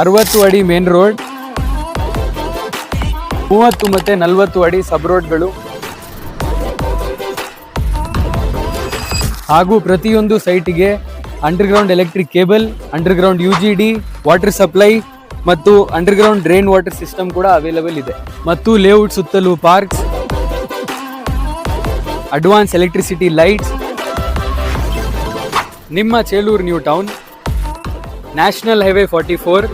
ಅರವತ್ತು ಅಡಿ main road ಮೂವತ್ತು ಮತ್ತೆ ನಲವತ್ತು ಅಡಿ ಸಬ್ ರೋಡ್ಗಳು ಹಾಗೂ ಪ್ರತಿಯೊಂದು ಸೈಟಿಗೆ underground electric cable underground U G D water supply ಮತ್ತು ಅಂಡರ್ಗ್ರೌಂಡ್ ಡ್ರೈನ್ ವಾಟರ್ ಸಿಸ್ಟಮ್ ಕೂಡ ಅವೈಲಬಲ್ ಇದೆ. ಮತ್ತು ಲೇಔಟ್ ಸುತ್ತಲೂ ಪಾರ್ಕ್ಸ್ ಅಡ್ವಾನ್ಸ್ ಎಲೆಕ್ಟ್ರಿಸಿಟಿ ಲೈಟ್ಸ್ ನಿಮ್ಮ Chelur new town national highway forty four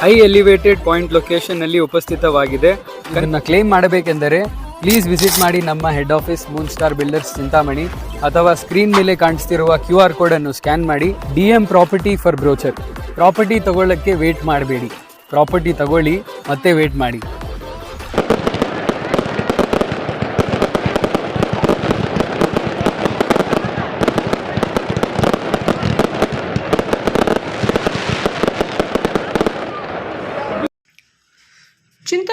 high elevated point ಲೊಕೇಶನ್ನಲ್ಲಿ ಉಪಸ್ಥಿತವಾಗಿದೆ. ಇದನ್ನು ಕ್ಲೇಮ್ ಮಾಡಬೇಕೆಂದರೆ ಪ್ಲೀಸ್ ವಿಸಿಟ್ ಮಾಡಿ ನಮ್ಮ head office moon star builders Chintamani, ಅಥವಾ ಸ್ಕ್ರೀನ್ ಮೇಲೆ ಕಾಣಿಸ್ತಿರುವ ಕ್ಯೂ ಆರ್ ಕೋಡನ್ನು ಸ್ಕ್ಯಾನ್ ಮಾಡಿ. D M property for brochure property ತಗೊಳ್ಳೋಕ್ಕೆ wait ಮಾಡಬೇಡಿ. ಪ್ರಾಪರ್ಟಿ ತಗೊಳ್ಳಿ, ಮತ್ತೆ ವೇಟ್ ಮಾಡಿ.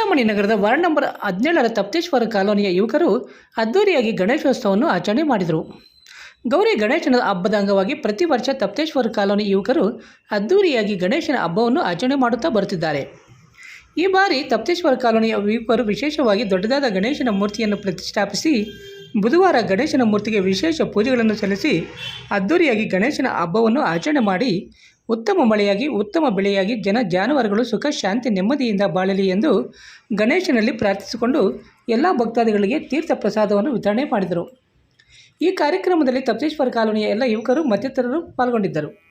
ಚಿಂತಾಮಣಿ ನಗರದ ವಾರ್ಡ್ ನಂಬರ್ ಹದಿನೇಳರ ತಪ್ತೇಶ್ವರ ಕಾಲೋನಿಯ ಯುವಕರು ಅದ್ದೂರಿಯಾಗಿ ಗಣೇಶೋತ್ಸವವನ್ನು ಆಚರಣೆ ಮಾಡಿದರು. ಗೌರಿ ಗಣೇಶನ ಹಬ್ಬದ ಅಂಗವಾಗಿ ಪ್ರತಿ ವರ್ಷ ತಪ್ತೇಶ್ವರ ಕಾಲೋನಿ ಯುವಕರು ಅದ್ದೂರಿಯಾಗಿ ಗಣೇಶನ ಹಬ್ಬವನ್ನು ಆಚರಣೆ ಮಾಡುತ್ತಾ ಬರುತ್ತಿದ್ದಾರೆ. ಈ ಬಾರಿ ತಪ್ತೇಶ್ವರ ಕಾಲೋನಿಯ ಯುವಕರು ವಿಶೇಷವಾಗಿ ದೊಡ್ಡದಾದ ಗಣೇಶನ ಮೂರ್ತಿಯನ್ನು ಪ್ರತಿಷ್ಠಾಪಿಸಿ, ಬುಧವಾರ ಗಣೇಶನ ಮೂರ್ತಿಗೆ ವಿಶೇಷ ಪೂಜೆಗಳನ್ನು ಸಲ್ಲಿಸಿ, ಅದ್ದೂರಿಯಾಗಿ ಗಣೇಶನ ಹಬ್ಬವನ್ನು ಆಚರಣೆ ಮಾಡಿ ಉತ್ತಮ ಮಳೆಯಾಗಿ, ಉತ್ತಮ ಬೆಳೆಯಾಗಿ ಜನ ಜಾನುವಾರುಗಳು ಸುಖ, ಶಾಂತಿ, ನೆಮ್ಮದಿಯಿಂದ ಬಾಳಲಿ ಎಂದು ಗಣೇಶನಲ್ಲಿ ಪ್ರಾರ್ಥಿಸಿಕೊಂಡು ಎಲ್ಲ ಭಕ್ತಾದಿಗಳಿಗೆ ತೀರ್ಥ ಪ್ರಸಾದವನ್ನು ವಿತರಣೆ ಮಾಡಿದರು. ಈ ಕಾರ್ಯಕ್ರಮದಲ್ಲಿ ತಪ್ತೇಶ್ವರ ಕಾಲೋನಿಯ ಎಲ್ಲ ಯುವಕರು ಮತ್ತಿತರರು ಪಾಲ್ಗೊಂಡಿದ್ದರು.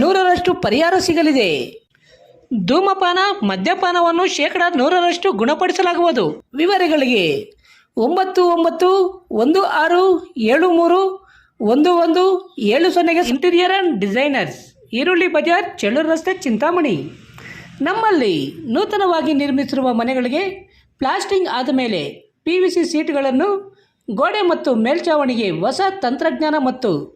ನೂರರಷ್ಟು ಪರಿಹಾರ ಸಿಗಲಿದೆ. ಧೂಮಪಾನ, ಮದ್ಯಪಾನವನ್ನು ಶೇಕಡ ನೂರರಷ್ಟು ಗುಣಪಡಿಸಲಾಗುವುದು. ವಿವರಗಳಿಗೆ ಒಂಬತ್ತು ಒಂಬತ್ತು ಒಂದು ಆರು ಏಳು ಮೂರು ಒಂದು ಒಂದು ಏಳು ಸೊನ್ನೆಗೆ ಇಂಟೀರಿಯರ್ ಆ್ಯಂಡ್ ಡಿಸೈನರ್ಸ್ ಈರುಳ್ಳಿ ಬಜಾರ್, ಚಳ್ಳೂರು ರಸ್ತೆ, ಚಿಂತಾಮಣಿ. ನಮ್ಮಲ್ಲಿ ನೂತನವಾಗಿ ನಿರ್ಮಿಸಿರುವ ಮನೆಗಳಿಗೆ ಪ್ಲಾಸ್ಟಿಂಗ್ ಆದ ಮೇಲೆ ಪಿ ವಿ ಸಿ ಸೀಟ್ಗಳನ್ನು ಗೋಡೆ ಮತ್ತು ಮೇಲ್ಛಾವಣಿಗೆ ಹೊಸ ತಂತ್ರಜ್ಞಾನ ಮತ್ತು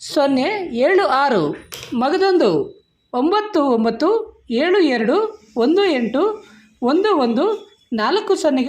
ಸೊನ್ನೆ ಏಳು ಆರು. ಮಗದೊಂದು ಒಂಬತ್ತು ಒಂಬತ್ತು ಏಳು ಎರಡು ಒಂದು ಎಂಟು ಒಂದು ಒಂದು ನಾಲ್ಕು ಸೊನ್ನೆಗೆ